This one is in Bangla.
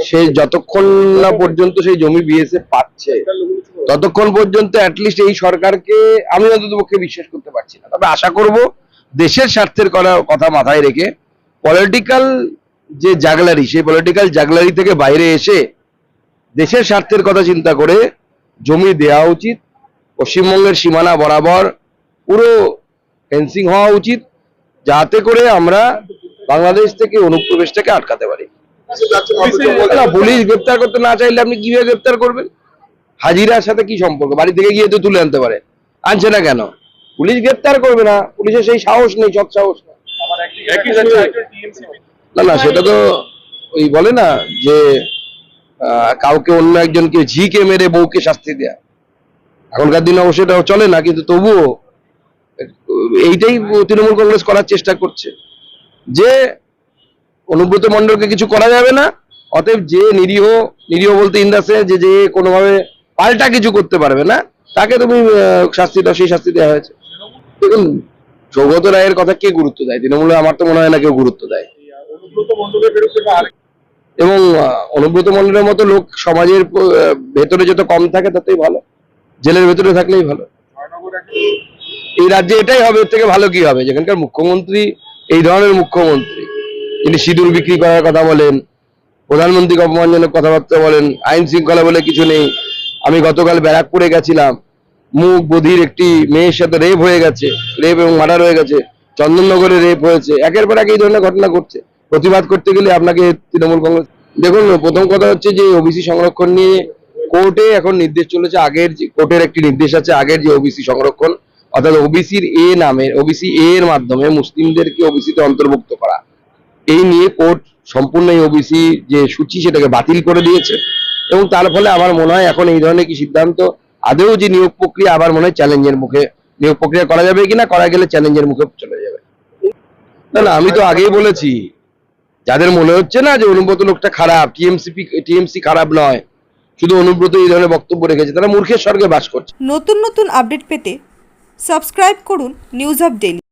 সে যতক্ষণ না পর্যন্ত সেই জমি বিএসএফ পাচ্ছে ততক্ষণ পর্যন্ত অ্যাটলিস্ট এই সরকারকে আমি অন্তত পক্ষে বিশ্বাস করতে পারছি না। তবে আশা করব দেশের স্বার্থের করা- কথা মাথায় রেখে পলিটিক্যাল যে জাগলারি সেই পলিটিক্যাল জাগলারি থেকে বাইরে এসে দেশের স্বার্থের কথা চিন্তা করে জমি দেওয়া উচিত পশ্চিমবঙ্গের সীমানা বরাবর পুরো ফেন্সিং হওয়া উচিত যাতে করে আমরা বাংলাদেশ থেকে অনুপ্রবেশটাকে আটকাতে পারি। না পুলিশ গ্রেপ্তার করতে না চাইলে আপনি কীভাবে গ্রেপ্তার করবেন? হাজিরার সাথে কি সম্পর্ক? বাড়ি থেকে গিয়ে তো তুলে আনতে পারে। আনছে না কেন? পুলিশ গ্রেপ্তার করবে না। পুলিশের সেই সাহস নেই সৎ সাহস না না সেটা তো ওই বলে না যে আহ, কাউকে অন্য একজনকে ঝিকে মেরে বউকে শাস্তি দেয়া। এখনকার দিনে অবশ্য এটা চলে না কিন্তু তবুও এইটাই তৃণমূল কংগ্রেস করার চেষ্টা করছে। যে অনুব্রত মণ্ডলকে কিছু করা যাবে না। অতএব যে নিরীহ নিরীহ বলতে ইন্দাসে যে যে কোনোভাবে পাল্টা কিছু করতে পারবে না, তাকে তুমি শাস্তি দাও, সেই শাস্তি দেওয়া হয়েছে। দেখুন, সৌগত রায়ের কথা কে গুরুত্ব দেয়? তৃণমূলে আমার তো মনে হয় না কেউ গুরুত্ব দেয়। এবং অনুব্রত মণ্ডলের মতো লোক সমাজের ভেতরে যত কম থাকে ততই ভালো। জেলের ভেতরে থাকলেই ভালো। এই রাজ্যে এটাই হবে, এর থেকে ভালো কি হবে? যেখানকার মুখ্যমন্ত্রী, এই ধরনের মুখ্যমন্ত্রী। তিনি সিঁদুর বিক্রি করার কথা বলেন প্রধানমন্ত্রীকে অপমানজনক কথাবার্তা বলেন, আইন শৃঙ্খলা বলে কিছু নেই। আমি গতকাল ব্যারাকপুরে গেছিলাম। মুখ বধির একটি মেয়ের সাথে রেপ হয়ে গেছে, রেপ এবং মার্ডার হয়ে গেছে, চন্দননগরে রেপ হয়েছে। একের পর এক এই ধরনের ঘটনা ঘটছে। প্রতিবাদ করতে গেলে আপনাকে তৃণমূল কংগ্রেস দেখুন, প্রথম কথা হচ্ছে যে ওবিসি সংরক্ষণ নিয়ে কোর্টে এখন নির্দেশ চলেছে, আগের যে কোর্টের একটি নির্দেশ আছে আগের যে ওবিসি সংরক্ষণ। অর্থাৎ ওবিসির এ নামের ওবিসি এ এর মাধ্যমে মুসলিমদেরকে ওবিসিতে অন্তর্ভুক্ত করা। এই নিয়ে কোর্ট সম্পূর্ণ এই ওবিসি যে সূচি সেটাকে বাতিল করে দিয়েছে। এবং তার ফলে আমার মনে হয় এখন এই ধরনের কি সিদ্ধান্ত, আদৌ যে নিয়োগ প্রক্রিয়া আবার মনে হয় চ্যালেঞ্জের মুখে, নিয়োগ প্রক্রিয়া করা যাবে কিনা, করা গেলে চ্যালেঞ্জের মুখে চলে যাবে। না না, আমি তো আগেই বলেছি, যাদের মনে হচ্ছে না যে অনুব্রত লোকটা খারাপ টিএমসি টিএমসি খারাপ নয়, শুধু অনুব্রত এই ধরনের বক্তব্য রেখেছে, তারা মূর্খের স্বর্গে বাস করছে। নতুন নতুন আপডেট পেতে সাবস্ক্রাইব করুন নিউজ আপ ডেলি